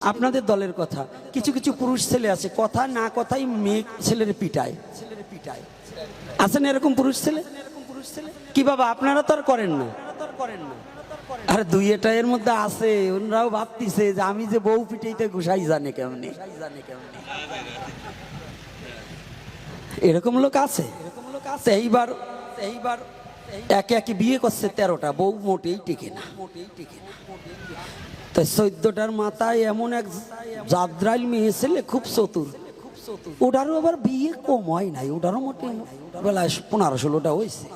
আপনাদের দলের কথা। কিছু কিছু পুরুষ ছেলে আছে, কথা না কথাই মেয়ে ছেলের পিটায়। ছেলের পিটায় আছেন এরকম পুরুষ ছেলে? কি বাবা, আপনারা তো আর করেন না। আরে দুই এটা এর মধ্যে আছে, ওনারাও ভাবতিছে যে আমি যে বউ পিটাইতে ঘুষাই জানে কেমনি। এরকম লোক আছে? এইবার এইবার একে একে বিয়ে করছে তেরোটা, বউ মোটেই টিকে না মোটেই টিকে না। তো চোদ্দটার মাথায় এমন এক জাদ্রাইল মেয়ে ছেলে খুব চতুর। ওটারও আবার বিয়ে কম হয় নাই, ওটারও মোটে বেলায় পনেরো ষোলোটা হয়েছে।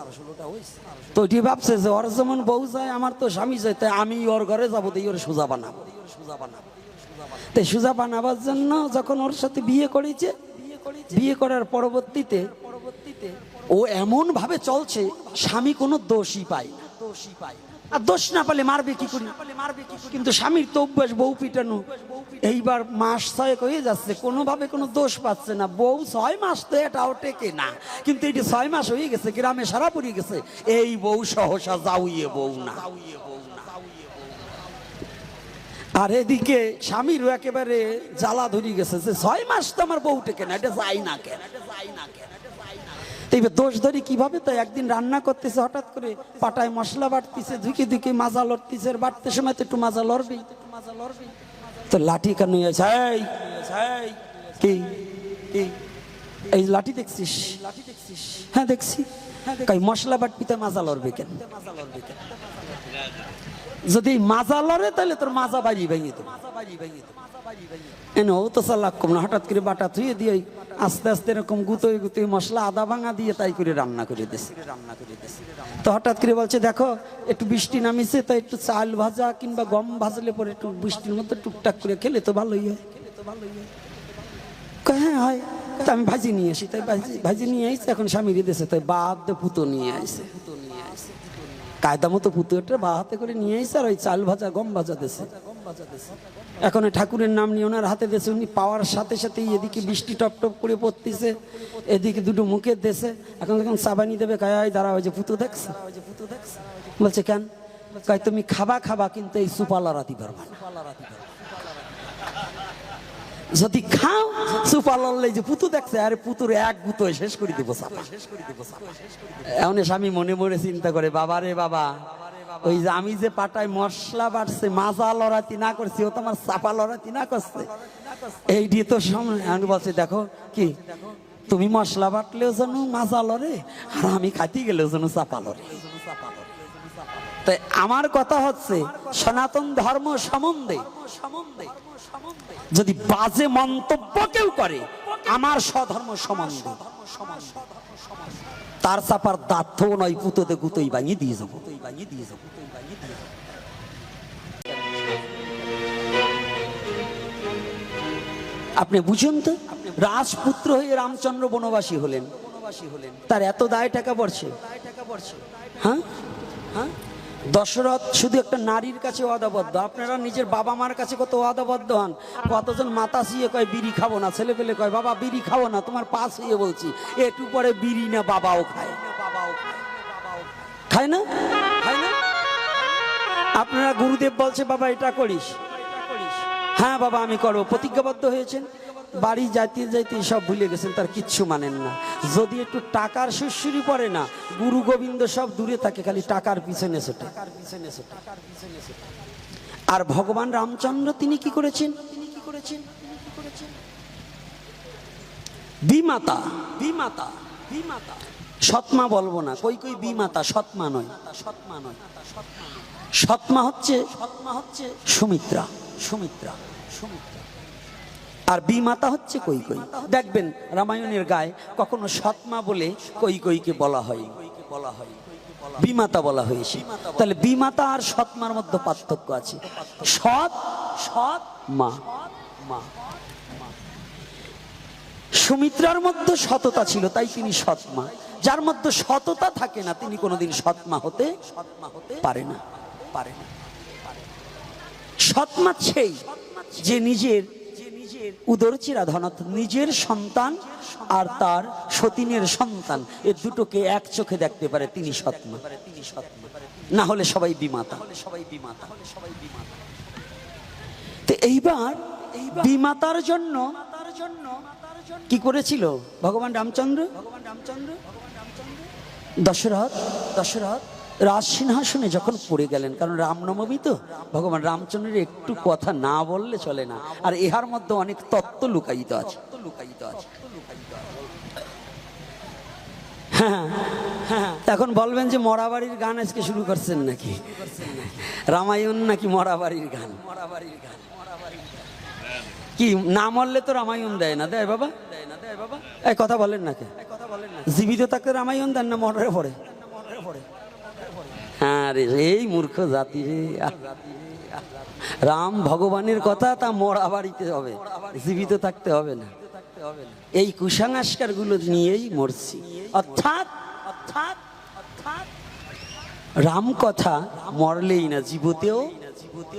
তো ওটি ভাবছে যে ওর যেমন বউ যায়, আমার তো স্বামী যায়, তাই আমি ওর ঘরে যাব, তাই ওর সোজা বানাবো। সোজা বানাবো তাই সোজা বানাবার জন্য যখন ওর সাথে বিয়ে করেছে, বিয়ে করার পরবর্তীতে ও এমন ভাবে চলছে, স্বামী কোনো দোষই পায় না। দোষই পায়। আর দোষ না পেলে মারবে কি করি? কিন্তু স্বামীর তো অভ্যাস বউ পিটানো। এইবার মাস ছয়েক হয়ে যাচ্ছে, কোনোভাবে কোনো দোষ পাচ্ছে না। বউ ছয় মাস তো এটাও টেকে না। কিন্তু এটি ছয় মাস হয়ে গেছে, গ্রামে সারা পড়ে গেছে, এই বউ সহসা যাউইয়ে বউ না। আর এদিকে স্বামীরও একেবারে জ্বালা ধরি গেছে যে ছয় মাস তো আমার বউ টেকে না, এটা যাই না কেন এটা যাই না কেন? তো এবার দোষ ধরি কীভাবে? তো একদিন রান্না করতেছে, হঠাৎ করে পাটায় মশলা বাটতেছে ধুকে ধুকে মাজা লড়তেছে বাটতে সময় তো একটু মাজা লড়বেই। তো লাঠি কেন কি কি? এই লাঠি দেখছিস? লাঠি দেখছিস হ্যাঁ দেখছি। কই, মশলা বাটপিতে মাজা লড়বে কেন? মাজা লড়বে কেন যদি মাজা লড়ে, তাহলে তোর মাজা বাজি ভেঙে দেবো। এনে ও তো চালাক কম না, হঠাৎ করে বাটা ধুয়ে দিয়ে আস্তে আস্তে এরকম গুতোয় গুতোয় মশলা আদা ভাঙা দিয়ে তাই করে রান্না করে দিছে। রান্না করে দিছে তো হঠাৎ করে বলছে, দেখো, একটু বৃষ্টি নামিছে তাই একটু চাল ভাজা কিংবা গম ভাজলে পরে একটু বৃষ্টির মধ্যে টুকটাক করে খেলে তো ভালোই হয়। খেলে তো ভালোই হয় হ্যাঁ। হয় তা আমি ভাজি নিয়ে আসি। তাই ভাজি ভাজি নিয়ে আসি এখন স্বামী দিয়েছে তাই বা হাতে পুতো নিয়ে আসে পুতো নিয়ে আসে কায়দা মতো পুতুটা বা হাতে করে নিয়ে এসে আর ওই চাল ভাজা, গম ভাজা দেশে এখন ঠাকুরের নাম নিয়ে ওনার হাতে দেশে উনি পাওয়ার সাথে সাথে এদিকে বৃষ্টি টপ টপ করে পড়তেছে, এদিকে দুটো মুখের দেশে। এখন যখন সাবানি দেবে, কয় "এই দাঁড়া যে পুতো দেখছে? বলছে, কেন? কয়, তুমি খাবা খাবা, কিন্তু এই সুপালা রাতি পারবা যদি খাও সুপার লড়লে যে পুতু দেখছে, আরে পুতুর এক গুতো শেষ করে দিব চাপা এমন স্বামী মনে মনে চিন্তা করে, বাবা রে বাবা ওই যে আমি যে পাটায় মশলা বাড়ছে, মাজা লড়াতি না করছি, ও তো আমার চাপা লড়াতি না করছে। এই দিয়ে তো সামনে, আমি বলছি, দেখো কি, তুমি মশলা বাটলেও যেন মাজা লড়ে, আর আমি খাইতে গেলেও যেন চাপা লড়ে। তাই আমার কথা হচ্ছে, সনাতন ধর্ম সম্বন্ধে যদি বাজে মন্তব্য কেউ করে, আমার স্বধর্ম সম্বন্ধে। তার চাপার দাঁত নয়, পুতোতে গুতোই বাঙিয়ে দিয়ে যাব। দিয়ে যাব আপনি বুঝুন তো, রাজপুত্র হয়ে রামচন্দ্র বনবাসী হলেন বনবাসী হলেন। তার এত দায় টাকা পড়ছে। হ্যাঁ? হ্যাঁ? দশরথ শুধু একটা নারীর কাছে ওয়াদাবদ্ধ। আপনারা নিজের বাবা মার কাছে কত ওয়াদাবদ্ধ হন? কতজন মাতা শুয়ে কয়, বিড়ি খাব না। ছেলে পেলে কয়, বাবা, বিড়ি খাব না, তোমার পা শুয়ে বলছি। একটু পরে বিড়ি না, বাবাও খায়। খায় না? খায় না? আপনারা গুরুদেব বলছে, বাবা, এটা করিস। হ্যাঁ বাবা, আমি করব। প্রতিজ্ঞাবদ্ধ হয়েছেন? বাড়ি যাইতে যাইতে সব ভুলে গেছেন, তার কিচ্ছু মানেন না। যদি একটু টাকার সুশ্রী পড়ে না, গুরু গোবিন্দ সব দূরে থাকে, খালি টাকার পিছনে ছোটে। আর ভগবান রামচন্দ্র তিনি কি করেছেন? তিনি কি করেছেন বিমাতা। বিমাতা বিমাতা সৎমা বলব না, কই কই বিমাতা, সৎমা নয়। সৎমা নয় সৎমা হচ্ছে সৎমা হচ্ছে সুমিত্রা সুমিত্রা সুমিত্রা। আর বিমাতা হচ্ছে কই কই। দেখবেন রামায়ণের গায়ে কখনো সৎমা বলে কই কইকে বলা হয়। বলা হয় বিমাতা বলা হয়েছে। তাহলে বিমাতা আর সৎমার মধ্যে পার্থক্য আছে। সৎ সৎ, মা। মা সুমিত্রার মধ্যে সততা ছিল, তাই তিনি সৎমা। যার মধ্যে সততা থাকে না, তিনি কোনোদিন সৎমা হতে সৎমা হতে পারে না। পারে না। সৎমা সেই যে নিজের উদরচিরা ধনত নিজের সন্তান আর তার সতীনের সন্তান। এ দুটোকে এক চোখে দেখতে পারে তিনি সৎমা। না হলে সবাই বিমাতা। সবাই বিমাতা সবাই বিমাতা তো এইবার বিমাতার জন্য কি করেছিল ভগবান রামচন্দ্র ভগবান রামচন্দ্র? দশরথ দশরথ রাজ সিংহাসনে যখন পড়ে গেলেন, কারণ রামনবমী তো, ভগবান রামচন্দ্রের একটু কথা না বললে চলে না। আর ইহার মধ্যে অনেক তত্ত্ব লুকায়িত আছে। লুকায়িত আছে হ্যাঁ হ্যাঁ। এখন বলবেন যে মরাবাড়ির গান আজকে শুরু করছেন নাকি? রামায়ণ নাকি মরাবাড়ির গান? মরাবাড়ির গান কি, না মরলে তো রামায়ণ দেয় না, দেয় বাবা? দেয় না দেয় বাবা এই কথা বলেন নাকি কথা বলেন না জীবিত থাকতে রামায়ণ দেন না, মরার পরে। এই মূর্খ জাতি রাম ভগবানের কথা তা মরা বাড়িতে হবে, জীবিত থাকতে হবে না। এই কুসংস্কারগুলো নিয়েই মরছি। অর্থাৎ অর্থাৎ অর্থাৎ, রাম কথা মরলেই না, জীবতেও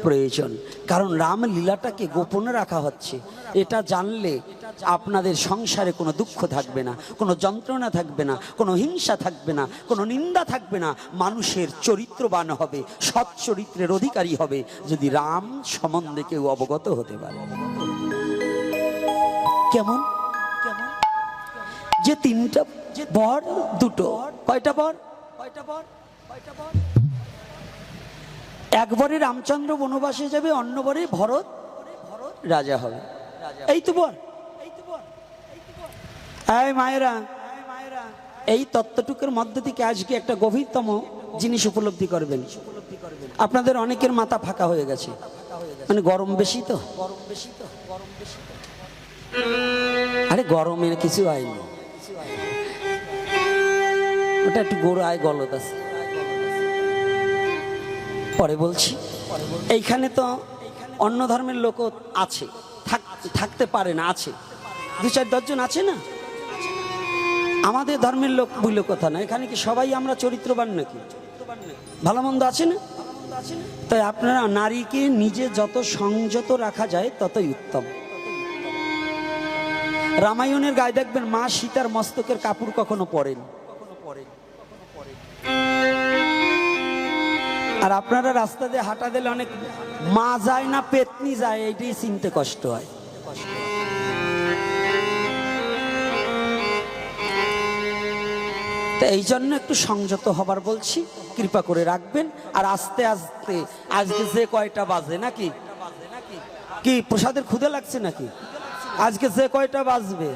প্রয়োজন। কারণ রাম লীলাটাকে গোপনে রাখা হচ্ছে। এটা জানলে আপনাদের সংসারে কোনো দুঃখ থাকবে না, কোনো যন্ত্রণা থাকবে না, কোনো হিংসা থাকবে না, কোনো নিন্দা থাকবে না। মানুষের চরিত্রবান হবে, সৎ চরিত্রের অধিকারী হবে যদি রাম সম্বন্ধে কেউ অবগত হতে পারে। কেমন? কেমন যে তিনটা বর, দুটো কয়টা বর কয়টা বর কয়টা বর? একবারে রামচন্দ্র বনবাসে যাবে, অন্যবারে ভরত রাজা হবে। এই তো বল। এই মায়েরা, এই তত্ত্বটুকুর মধ্য থেকে আজকে একটা গভীরতম জিনিস উপলব্ধি করবেন। আপনাদের অনেকের মাথা ফাঁকা হয়ে গেছে। মানে গরম বেশি তো। গরম বেশি তো আরে গরমের কিছু হয়নি ওটা একটু গোড়ায় গলদ আছে। পরে বলছি, এইখানে তো অন্য ধর্মের লোকও আছে, থাক- থাকতে পারে না, আছে। দু চার দশজন আছে না? আমাদের ধর্মের লোক বইলে কথা না, এখানে কি সবাই আমরা চরিত্রবান নাকি? ভালো মন্দ আছে না? তাই আপনারা নারীকে নিজে যত সংযত রাখা যায়, ততই উত্তম। রামায়ণের গায়ে দেখবেন মা সীতার মস্তকের কাপড় কখনো পরেন। আর আপনারা রাস্তা দিয়ে হাঁটা দিলে অনেক মা যায় না, পেতনি যায়, এইটাই চিনতে কষ্ট হয়। তো এই জন্য একটু সংযত হবার বলছি, কৃপা করে রাখবেন। আর আস্তে আস্তে, আজকে যে কয়টা বাজে নাকি? কি, প্রসাদের ক্ষুদে লাগছে নাকি? আজকে যে কয়টা বাজবে?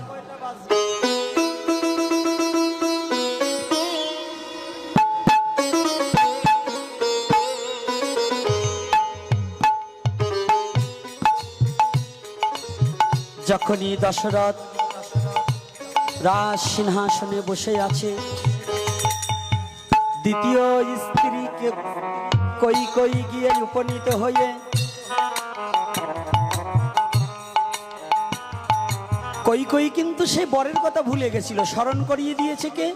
যখনই দশরথ রাজ সিংহাসনে বসে আছে দ্বিতীয় স্ত্রীকে কই কই গিয়ে উপনীত হয়ে কই কই কিন্তু সে বরের কথা ভুলে গেছিল স্মরণ করিয়ে দিয়েছে কে?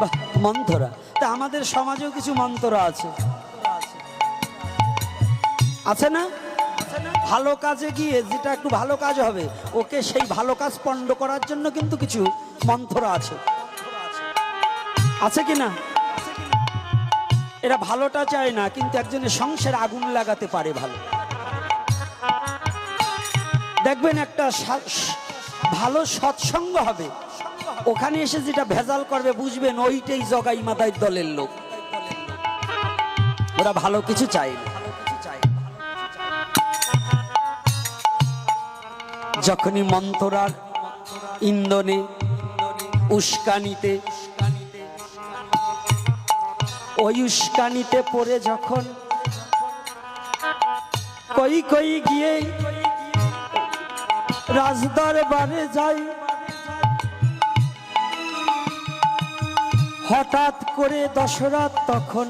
বাহ, মন্থরা তা আমাদের সমাজেও কিছু মন্ত্রা আছে। আছে না? ভালো কাজে গিয়ে যেটা একটু ভালো কাজ হবে, ওকে সেই ভালো কাজ পণ্ড করার জন্য কিন্তু কিছু মন্ত্র আছে। আছে কি না? এরা ভালোটা চায় না, কিন্তু একজনের সংসারে আগুন লাগাতে পারে ভালো। দেখবেন একটা ভালো সৎসঙ্গ হবে। ওখানে এসে যেটা ভেজাল করবে, বুঝবেন ওইটাই জগাই মাদাই দলের লোক। ওরা ভালো কিছু চায় না। যখনই মন্থরার ইন্ধনে উস্কানিতে, ওই উস্কানিতে পড়ে যখন কই কই গিয়ে রাজদরবারে যাই, হঠাৎ করে দশরথ তখন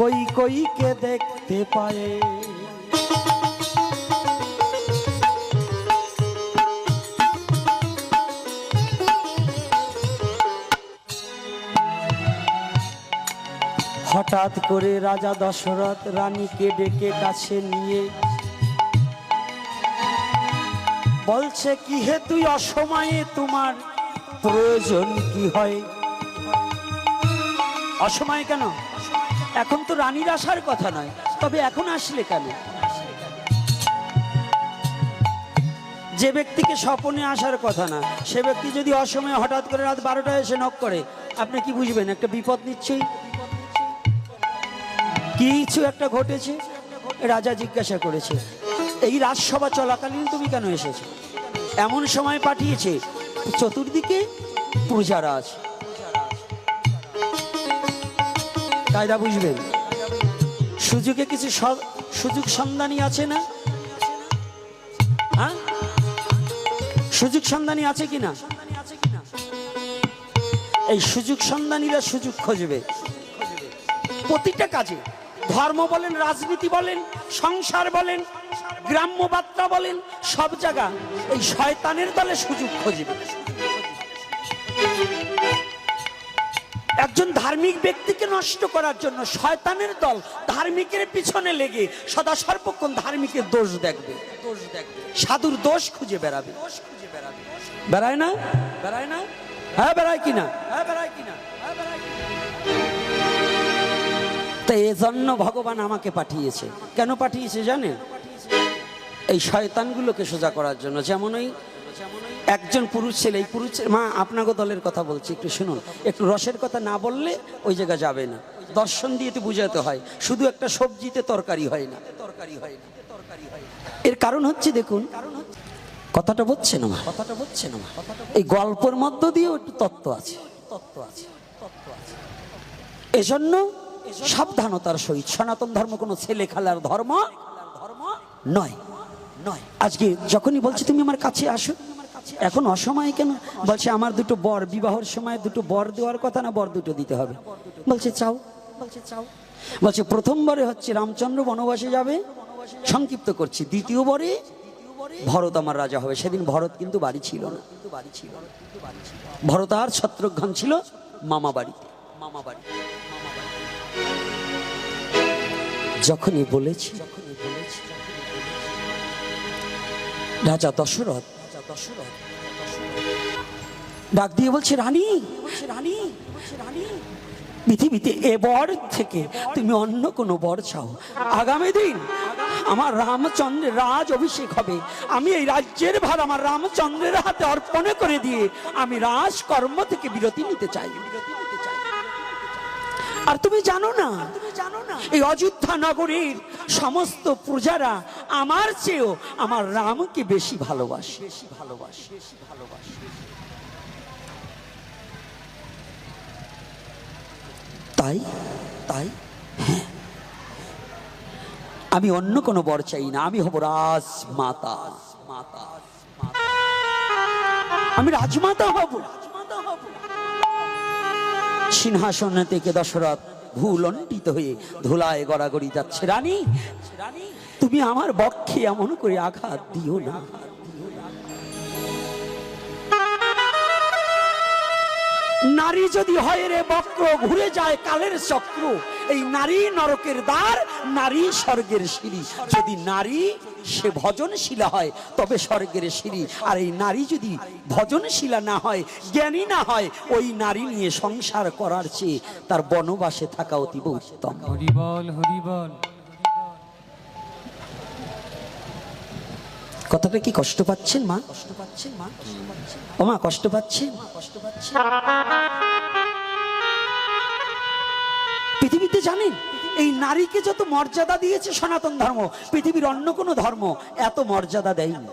কই কইকে দেখতে পায়। হঠাৎ করে রাজা দশরথ রানীকে ডেকে কাছে নিয়ে বলছে, কি হে তুই অসময়ে? তোমার প্রয়োজন কি হয়? অসময়ে কেন? এখন তো রানীর আসার কথা নয়, তবে এখন আসলে কেন? যে ব্যক্তিকে স্বপনে আসার কথা না, সে ব্যক্তি যদি অসময়ে হঠাৎ করে রাত বারোটায় এসে নক করে, আপনি কি বুঝবেন? একটা বিপদ নিশ্চয়ই কিছু একটা ঘটেছে, রাজা জিজ্ঞাসা করেছে, এই রাজসভা চলাকালীন তুমি কেন এসেছ? এমন সময় পাঠিয়েছে, চতুর্দিকে আছে কায়দা বুঝবেন সুযোগে কিছু সুযোগ সন্ধানী আছে না? হ্যাঁ? সুযোগ সন্ধানী আছে কিনা? এই সুযোগ সন্ধানীরা সুযোগ খুঁজবে। প্রতিটা কাজে ধর্ম বলেন, রাজনীতি বলেন, সংসার বলেন, গ্রাম্য বার্তা বলেন, সব জায়গা এই শয়তানের দলে সুযোগ খুঁজবে একজন ধার্মিক ব্যক্তিকে নষ্ট করার জন্য শয়তানের দল ধার্মিকের পিছনে লেগে সদা সর্বক্ষণ ধার্মিকের দোষ দেখবে দোষ দেখবে। সাধুর দোষ খুঁজে বেড়াবে। বেড়ায় না? বেড়ায় না? বেড়ায় কিনা হ্যাঁ বেড়ায় কিনা? হ্যাঁ বেড়ায় কিনা? তো এজন্য ভগবান আমাকে পাঠিয়েছে। কেন পাঠিয়েছে জানেন? এই শয়তানগুলোকে সোজা করার জন্য। যেমন ওই একজন পুরুষ ছেলে, এই পুরুষ মা আপনাকে দলের কথা বলছি, একটু শুনুন। একটু রসের কথা না বললে ওই জায়গা যাবে না। দর্শন দিয়ে তো বুঝাতে হয়। শুধু একটা সবজিতে তরকারি হয় না। তরকারি হয় না তরকারি হয় এর কারণ হচ্ছে, দেখুন, কথাটা বলছে না কথাটা বলছে না এই গল্পের মধ্য দিয়েও একটু তত্ত্ব আছে। তত্ত্ব আছে। তত্ত্ব আছে। এজন্য সাবধানতার সহিত। সনাতন ধর্ম কোনো ছেলে খেলার ধর্ম নয়। নয়। আজকে যখনই বলছি, তুমি আমার কাছে আসো। এখন অসময় কেন? বলছে, আমার দুটো বর, বিবাহের সময় দুটো বর দেওয়ার কথা না, বর দুটো দিতে হবে? বলছে, চাও। বলছে চাও। বলছে প্রথমবারে হচ্ছে রামচন্দ্র বনবাসে যাবে, সংক্ষিপ্ত করছি। দ্বিতীয় বরে ভরত আমার রাজা হবে। সেদিন ভরত কিন্তু বাড়ি ছিল না। বাড়ি ছিল। ভরত আর ছত্রঘ্ন ছিল মামা বাড়িতে মামা বাড়ি যখনই বলেছি, রাজা দশরথ ডাক দিয়ে বলছে, রানী রানী রানী পৃথিবীতে এ বর থেকে তুমি অন্য কোনো বর চাও। আগামী দিন আমার রামচন্দ্রের রাজ অভিষেক হবে। আমি এই রাজ্যের ভার আমার রামচন্দ্রের হাতে অর্পণ করে দিয়ে আমি রাজকর্ম থেকে বিরতি নিতে চাই। বিরতি আর তুমি জানো না, এই অযোধ্যা নগরীর সমস্ত প্রজারা আমার চেয়েও আমার রামকে বেশি ভালোবাসে। ভালোবাসে তাই? তাই? হ্যাঁ। আমি অন্য কোনো বর চাই না, আমি হব রাজ মাতা আমি রাজমাতা হব। সিংহাসন থেকে দশরথ ভুলণ্ডিত হয়ে ধুলায় গড়াগড়ি যাচ্ছে। রানী রানী, তুমি আমার বক্ষে এমন করে আঘাত দিও না। নারী যদি হয় রে বক্র, ঘুরে যায় কালের চক্র। এই নারী নরকের দ্বার নারী স্বর্গের সিঁড়ি। যদি নারী সে ভজনশীলা হয় তবে স্বর্গের সিঁড়ি। আর এই নারী যদি ভজনশীলা না হয় জ্ঞানী না হয় ওই নারী নিয়ে সংসার করার চেয়ে তার বনবাসে থাকা অতীব উত্তম। হরিবল হরিবল কথাটা কি কষ্ট পাচ্ছেন মা? কষ্ট পাচ্ছেন মা ও মা কষ্ট পাচ্ছেন কষ্ট পাচ্ছেন? পৃথিবীতে জানেন? এই নারীকে যত মর্যাদা দিয়েছে সনাতন ধর্ম, পৃথিবীর অন্য কোনো ধর্ম এত মর্যাদা দেয়নি।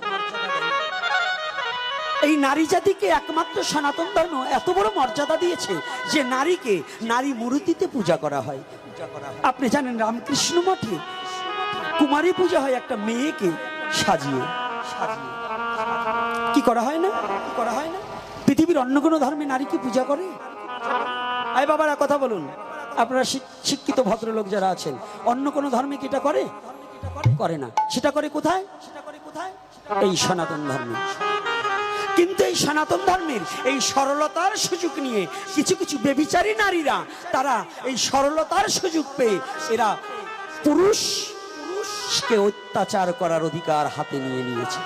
এই নারী জাতিকে একমাত্র সনাতন ধর্ম এত বড় মর্যাদা দিয়েছে যে নারীকে নারী মূর্তিতে পূজা করা হয়। আপনি জানেন রামকৃষ্ণ মঠে কুমারী পূজা হয় একটা মেয়েকে সাজিয়ে। সাজিয়ে কি করা হয় না? করা হয় না? পৃথিবীর অন্য কোনো ধর্মে নারীকে পূজা করে? আয় বাবারা, কথা বলুন। আপনারা শিক- শিক্ষিত ভদ্রলোক যারা আছেন, অন্য কোনো ধর্মে কি এটা করে? করে না। সেটা করে কোথায়? সেটা করে কোথায় এই সনাতন ধর্মে। কিন্তু এই সনাতন ধর্মের এই সরলতার সুযোগ নিয়ে কিছু কিছু বেবিচারী নারীরা, তারা এই সরলতার সুযোগ পেয়ে এরা পুরুষ, পুরুষকে অত্যাচার করার অধিকার হাতে নিয়ে নিয়েছে।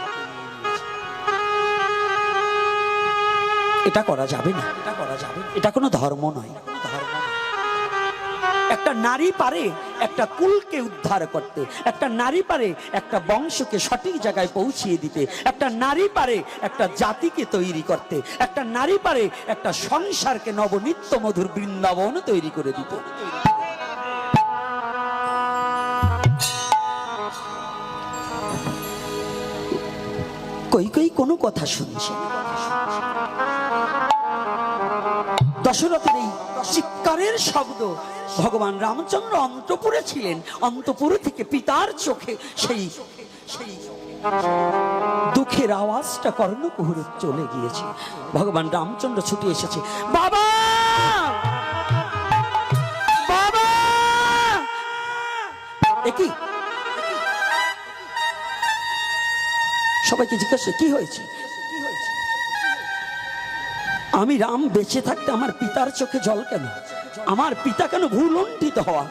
এটা করা যাবে না। এটা করা যাবে এটা কোনো ধর্ম নয়। একটা নারী পারে একটা কুলকে উদ্ধার করতে, একটা নারী পারে একটা বংশকে সঠিক জায়গায় পৌঁছিয়ে দিতে, একটা নারী পারে একটা জাতিকে তৈরি করতে, একটা নারী পারে একটা সংসারকে নবনিত্য মধুর বৃন্দাবন তৈরি করে দিতে কই কই কোনো কথা শুনছে। দশরথের এই চিৎকারের শব্দ। ভগবান রামচন্দ্র অন্তপুরে ছিলেন। অন্তপুর থেকে পিতার চোখে সেই সেই দুঃখের আওয়াজটা কর্ণকুহুরে চলে গিয়েছে। ভগবান রামচন্দ্র ছুটে এসেছে। বাবা! বাবা! একই সবাইকে জিজ্ঞাসা কি হয়েছে? আমি রাম বেঁচে থাকতে আমার পিতার চোখে জল কেন? আমার পিতা কেন ভুলণ্ঠিত হওয়া?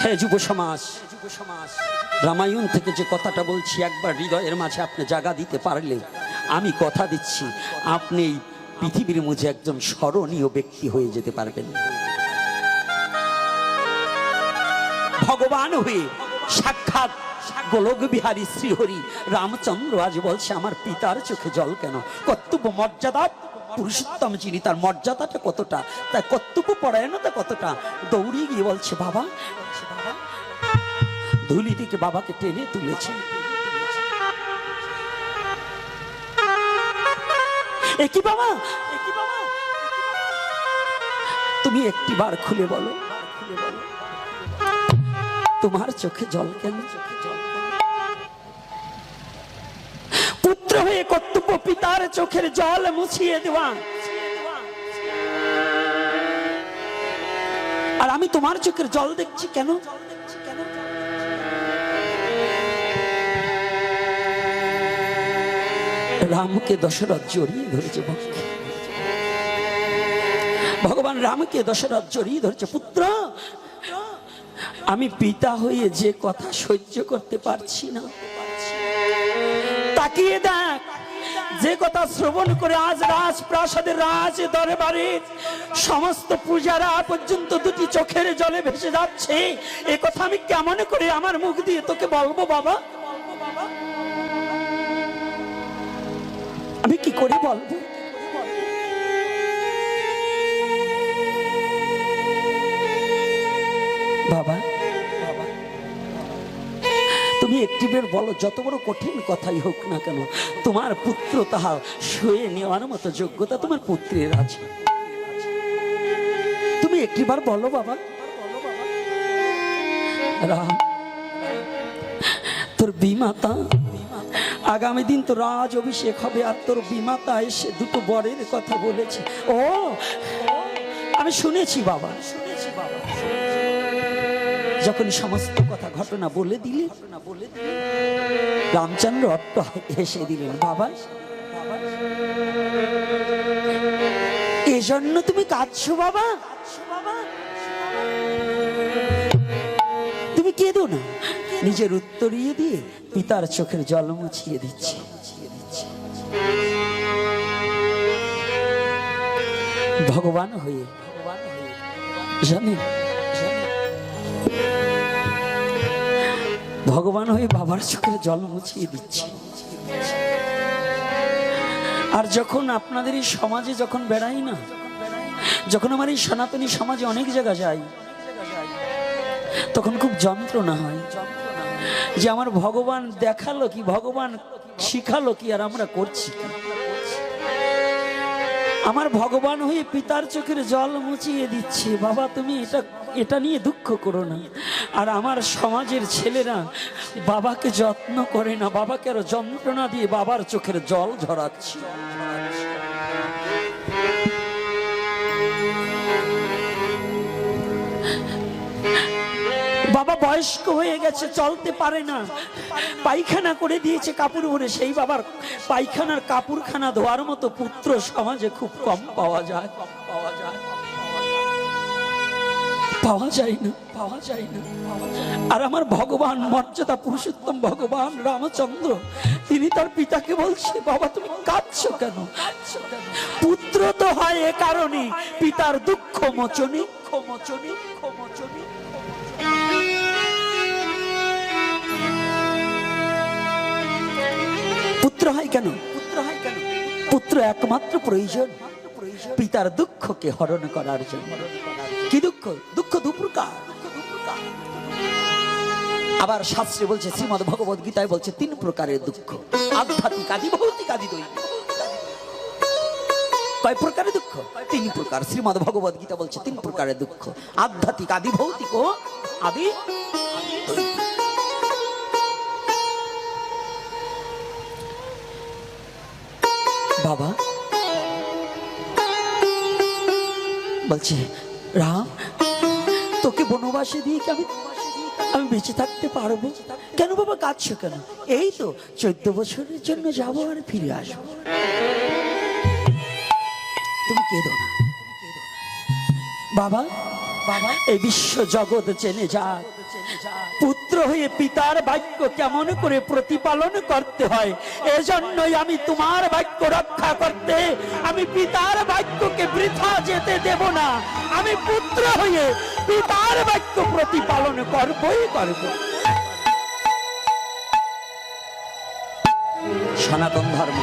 হ্যাঁ যুব সমাজ, রামায়ণ থেকে যে কথাটা বলছি, একবার হৃদয়ের মাঝে আপনি জাগা দিতে পারলে আমি কথা দিচ্ছি, আপনি পৃথিবীর মধ্যে একজন স্মরণীয় ব্যক্তি হয়ে যেতে পারবেন। ভগবান হয়ে সাক্ষাৎ গোলক বিহারী শ্রীহরি, রামচন্দ্র আজ বলছে, আমার পিতার চোখে জল কেন? কর্তব্য মর্যাদা, পুরুষোত্তম যিনি, তার মর্যাদাটা কতটা? তার কর্তব্য পরায়ণতা কতটা? দৌড়িয়ে গিয়ে বলছে, বাবা, ধুলি থেকে বাবাকে টেনে তুলেছে। একই বাবা? তুমি একটি বার খুলে বলো খুলে বলো। তোমার চোখে জল কেন? পুত্র হয়ে কর্তব্য পিতার চোখের জল মুছিয়ে দেওয়া। আর আমি তোমার চোখের জল দেখছি কেন? রামকে দশরথ জড়িয়ে ধরেছে ভগবান রামকে দশরথ জড়িয়ে ধরেছে পুত্র আমি পিতা হয়ে যে কথা সহ্য করতে পারছি না। তাকিয়ে দেখ, যে কথা শ্রবণ করে আজ রাজ প্রাসাদের রাজ দরবারের সমস্ত পূজারা পর্যন্ত দুটি চোখের জলে ভেসে যাচ্ছে। এ কথা আমি কেমন করে আমার মুখ দিয়ে তোকে বলব বাবা? আমি কি করে বলব? বাবা তুমি একটি বের বলো, যত বড় কঠিন কথাই হোক না কেন, তোমার পুত্র তাহা শুয়ে নেওয়ার মতো যোগ্যতা তোমার পুত্রের আছে। তুমি একটিবার বলো বাবা। রাম, তোর বিমাতা, আগামী দিন তো রাজ অভিষেক হবে, আর তোর বিমাতা এসে দুটো বরের কথা বলেছে। ও, আমি শুনেছি বাবা। শুনেছি যখন সমস্ত কথা ঘটনা বলে দিলে, রামচন্দ্র অট্ট হেসে দিলেন, বাবা, এজন্য তুমি কাঁদছো বাবা। তুমি কেঁদো না। নিজের উত্তরিয়ে দিয়ে পিতার চোখের জল মুছিয়ে দিচ্ছে। ভগবান হয়ে জানেন জানেন ভগবান হয়ে বাবার চোখের জল মুছিয়ে দিচ্ছে। আর যখন আপনাদের এই সমাজে যখন বেড়াই না, যখন আমার এই সনাতনী সমাজে অনেক জায়গা যাই, তখন খুব যন্ত্রণা হয় যে আমার ভগবান দেখাল কি, ভগবান শিখালো কি, আর আমরা করছি আমার ভগবান হয়ে পিতার চোখের জল মুছিয়ে দিচ্ছে, বাবা তুমি এটা এটা নিয়ে দুঃখ করো না। আর আমার সমাজের ছেলেরা বাবাকে যত্ন করে না, বাবাকে আরও যন্ত্রণা দিয়ে বাবার চোখের জল ঝরাচ্ছে। বাবা বয়স্ক হয়ে গেছে, চলতে পারে না। পায়খানা করে দিয়েছে কাপড় ভরে সেই বাবার পায়খানার কাপড়খানা ধোয়ার মতো পুত্র সমাজে খুব কম পাওয়া যায় কম পাওয়া যায়। পাওয়া যায় না পাওয়া যায় না আর আমার ভগবান, মর্যাদা পুরুষোত্তম ভগবান রামচন্দ্র, তিনি তার পিতাকে বলছে, বাবা, তুমি কাঁদছ কেন? পুত্র তো হয় এ কারণে পিতার দুঃখ মোচনী ক্ষমোচনী ক্ষমোচনী পুত্র হয় কেন? পুত্র হয় কেন? পুত্র একমাত্র প্রয়োজন, পিতার দুঃখকে হরণ করার জন্য। কি দুঃখ? দুঃখ দুপ্রকার আবার শাস্ত্রে বলছে, শ্রীমদ ভগবত গীতায় বলছে, তিন প্রকারের দুঃখ। আধ্যাত্মিক আদি, ভৌতিক আদি, দৈনিক। কয় প্রকারের দুঃখ? তিন প্রকার। শ্রীমদ ভগবত গীতা বলছে, তিন প্রকারের দুঃখ। আধ্যাত্মিক আদি, ভৌতিক ও আদি বাবা? বলছে রাম তোকে বনবাসে দিয়ে কি আমি আমি বেঁচে থাকতে পারব? কেন বাবা কাঁদছো কেন? এই তো চোদ্দ বছরের জন্য যাব আর ফিরে আসব। তুমি কেঁদো না। বাবা বাবা? এই বিশ্ব জগৎ চেনে যা পুত্র হয়ে পিতার বাক্য কেমন করে প্রতিপালন করতে হয়? এজন্যই আমি তোমার বাক্য রক্ষা করতে, আমি পিতার বাক্যকে বৃথা যেতে দেব না। আমি পুত্র হয়ে পিতার বাক্য প্রতিপালন করবই করব। সনাতন ধর্ম।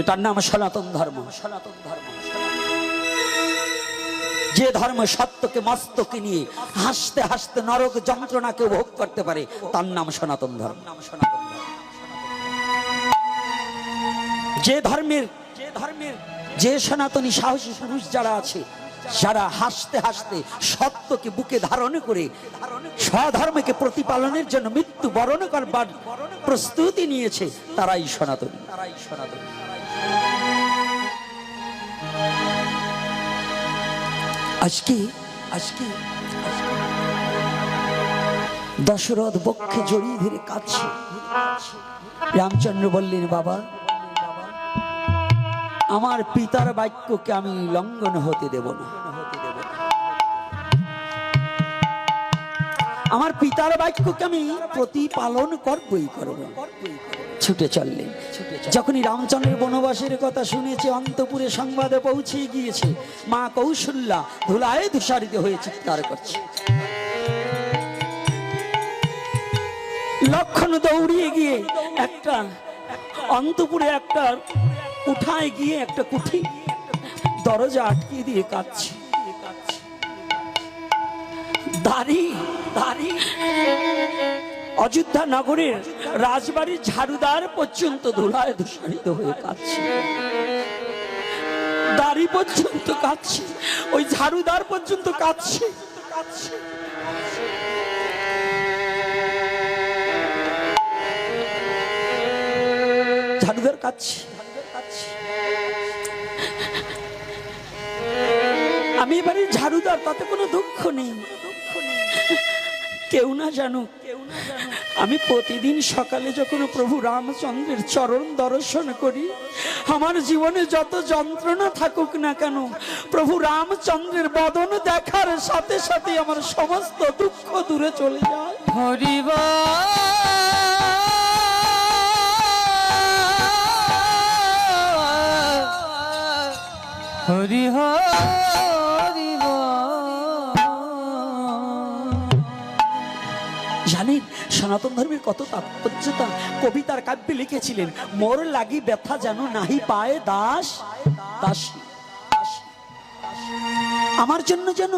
এটার নাম সনাতন ধর্ম। সনাতন ধর্ম যে ধর্ম সত্যকে মস্তকে নিয়ে হাসতে হাসতে নরক যন্ত্রণাকে ভোগ করতে পারে, তার নাম সনাতন ধর্ম। যে ধর্মের যে ধর্মের যে সনাতনী সাহসী পুরুষ যারা আছে, যারা হাসতে হাসতে সত্যকে বুকে ধারণ করে, স্বধর্মকে প্রতিপালনের জন্য মৃত্যু বরণ করবার প্রস্তুতি নিয়েছে তারাই সনাতনী তারাই সনাতনী। আজকে আজকে দশরথ বক্ষে জড়িয়ে ধরে কাঁদছে। রামচন্দ্র বললেন, বাবা, আমার পিতার বাক্যকে আমি লঙ্ঘন হতে দেব না। আমার পিতার বাক্যকে আমি প্রতিপালন করবই করব ছুটে চললেন যখনই রামচন্দ্রের বনবাসের কথা শুনেছে, অন্তপুরে সংবাদে পৌঁছে গিয়েছে, মা কৌশল্যা ধুলায় ধূসারিত হয়ে চিৎকার করছে। লক্ষণ দৌড়িয়ে গিয়ে একটা অন্তপুরে একটা উঠায় গিয়ে একটা কুঠি দরজা আটকে দিয়ে কাঁদছে। দাড়ি দাড়ি। অযোধ্যা নগরের রাজবাড়ির ঝাড়ুদার পর্যন্ত ধুলায় ধূসারিত হয়ে কাঁদছে। দাড়ি পর্যন্ত কাঁদছে, ওই ঝাড়ুদার পর্যন্ত কাঁদছে। ঝাড়ুদার কাঁদছে। আমি এবারে ঝাড়ুদার, তাতে কোনো দুঃখ নেই। দুঃখ নেই কেউ না জানুক আমি প্রতিদিন সকালে যখন প্রভু রামচন্দ্রের চরণ দর্শন করি, আমার জীবনে যত যন্ত্রণা থাকুক না কেন, প্রভু রামচন্দ্রের বদন দেখার সাথে সাথে আমার সমস্ত দুঃখ দূরে চলে যায়। হরিব। হরি হরিব জানেন, সনাতন ধর্মের কত তাৎপর্যতা? কবিতার কাব্যে লিখেছিলেন, মোর লাগি ব্যথা যেন নাহি পায় দাস, দাসী আমার জন্য যেন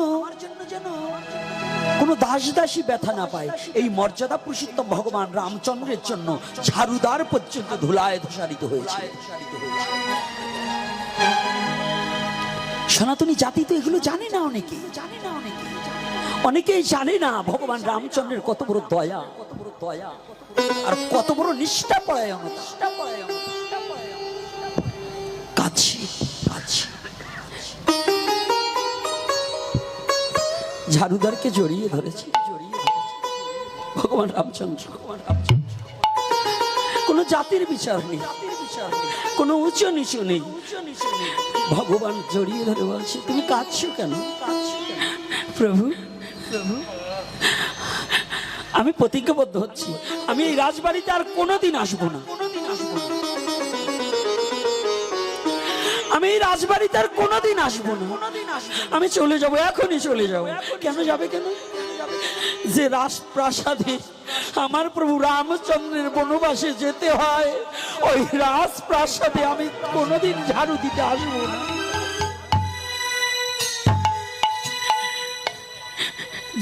কোন দাস দাসী ব্যথা না পায়, এই মর্যাদা পুরুষোত্তম ভগবান রামচন্দ্রের জন্য ঝাড়ুদার পর্যন্ত ধুলায় ধূসারিত হয়েছে। সনাতনী জাতি তো এগুলো জানে না অনেকে, জানে না অনেকে। অনেকেই জানে না, ভগবান রামচন্দ্রের কত বড় দয়া, কত বড় দয়া, আর কত বড় নিষ্ঠা পরায়ণতা। কাছে ঝাড়ুদারকে জড়িয়ে ধরেছে। ভগবান রামচন্দ্র ভগবান রামচন্দ্র। কোনো জাতির বিচার নেই, কোনো উঁচু নিচু নেই। ভগবান জড়িয়ে ধরে বলছে, তুমি কাঁদছো কেন? প্রভু আমি প্রতিজ্ঞাবদ্ধ হচ্ছি। আমি এই রাজবাড়িতে আর কোনোদিন আসব না। আমি এই রাজবাড়িতে আর কোনোদিন আসব না। আমি চলে যাব, এখনই চলে যাব। কেন যাবে কেন? যে রাজপ্রাসাদে আমার প্রভু রামচন্দ্রের বনবাসে যেতে হয়, ওই রাজপ্রাসাদে আমি কোনোদিন ঝাড়ু দিতে আসব না।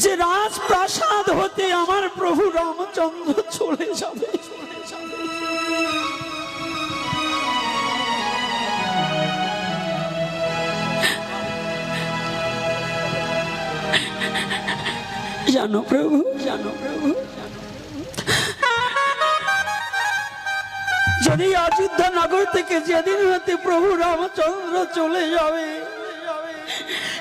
যে রাজপ্রাসাদ হতে আমার প্রভু রামচন্দ্র চলে যাবে জানো প্রভু জানো প্রভু। যদি অযোধ্যা নগর থেকে যেদিন হতে প্রভু রামচন্দ্র চলে যাবে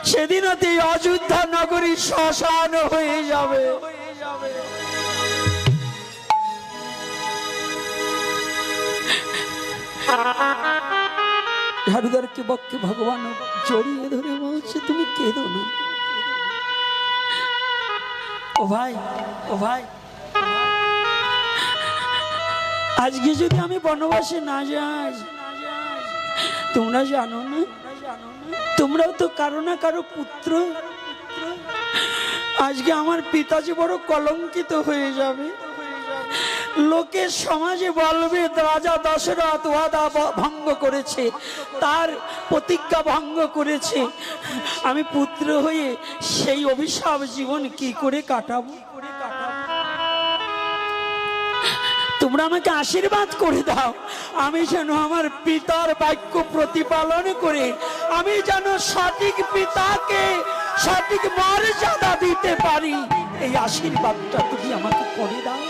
সেদিন এই অযোধ্যা নগরী শ্মশান হয়ে যাবে। ভগবান জড়িয়ে ধরে বলছে, তুমি কেঁদো না। ও ভাই ও ভাই। আজকে যদি আমি বনবাসে না যাই, তোমরা জানো না? তোমরাও তো কারও না কারও পুত্র। আজকে আমার পিতাজি বড় কলঙ্কিত হয়ে যাবে। লোকের সমাজে বলবে রাজা দশরথ ওয়াদা ভঙ্গ করেছে, তার প্রতিজ্ঞা ভঙ্গ করেছে। আমি পুত্র হয়ে সেই অভিশাপ জীবন কি করে কাটাবো? তোমরা আমাকে আশীর্বাদ করে দাও। আমি যেন আমার পিতার বাক্য প্রতিপালন করে আমি যেন সঠিক পিতাকে সঠিক মর্যাদা দিতে পারি। এই আশীর্বাদটা তুমি আমাকে করে দাও।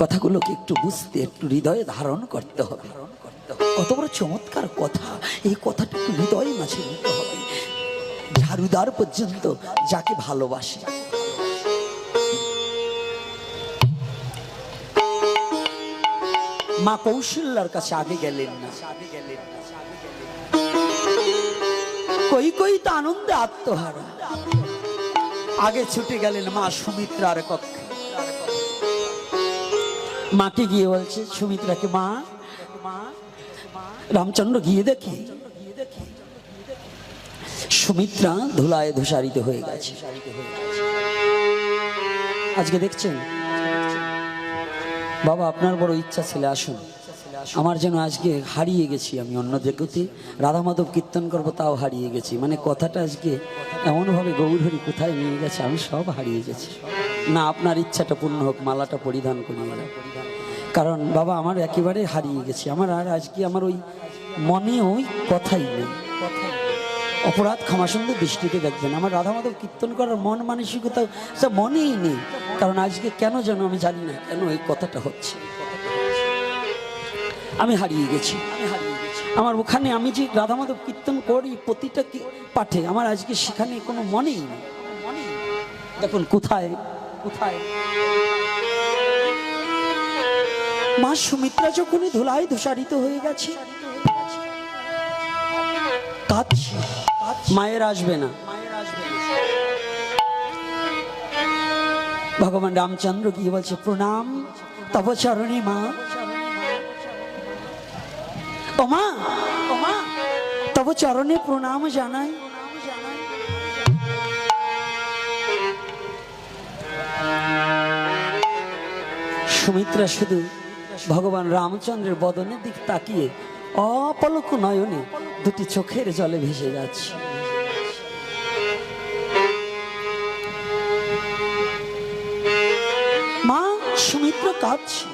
কথাগুলোকে একটু বুঝতে, একটু হৃদয়ে ধারণ করতে হবে। কত বড় চমৎকার কথা। এই কথাটা একটু হৃদয়ে মাঝে নিতে হবে। ঝাড়ুদার পর্যন্ত যাকে ভালোবাসে মা কৌশল্যার কাছে আগে গেলেন না কই কই তো আনন্দে আত্মহারা আগে ছুটে গেলেন মা সুমিত্রার কক্ষে মাকে গিয়ে বলছে সুমিত্রাকে মা রামচন্দ্র গিয়ে দেখি সুমিত্রা ধুলায় ধূসারিত হয়ে গেছে। আজকে দেখছেন? বাবা, আপনার বড় ইচ্ছা ছিল, আসুন। আমার যেন আজকে হারিয়ে গেছি আমি অন্য জগতে রাধা মাধব কীর্তন করব, তাও হারিয়ে গেছি। মানে কথাটা আজকে এমনভাবে গৌরহরি কোথায় নিয়ে গেছে, আমি সব হারিয়ে গেছি। না, আপনার ইচ্ছাটা পূর্ণ হোক, মালাটা পরিধান করি। কারণ বাবা, আমার একেবারে হারিয়ে গেছি। আমার আর আজকে আমার ওই মনে ওই কথাই নেই। অপরাধ ক্ষমা সুন্দর দৃষ্টিতে দেখবেন। আমার রাধা মাধব কীর্তন করার মন মানসিকতা সব মনেই নেই। কারণ আজকে কেন যেন আমি জানি না কেন এই কথাটা হচ্ছে। আমি হারিয়ে গেছি। আমি হারিয়ে গেছি আমার ওখানে আমি যে রাধা মাধব কীর্তন করি, প্রতিটা পাঠে আমার আজকে সেখানে কোনো মনেই নেই। দেখুন, কোথায়? কোথায়? মা সুমিত্রা যখনই ধুলায় ধূসারিত হয়ে গেছে মায়ের আসবে না। ভগবান রামচন্দ্র কি বলছে, প্রণাম তব চরণী মা। ও মা ও মা তব চরণে প্রণাম জানাই। সুমিত্রা শুধু ভগবান রামচন্দ্রের বদনের দিক তাকিয়ে অপলক নয়নে দুটি চোখের জলে ভেসে যাচ্ছে। মা সুমিত্র কাঁদছে।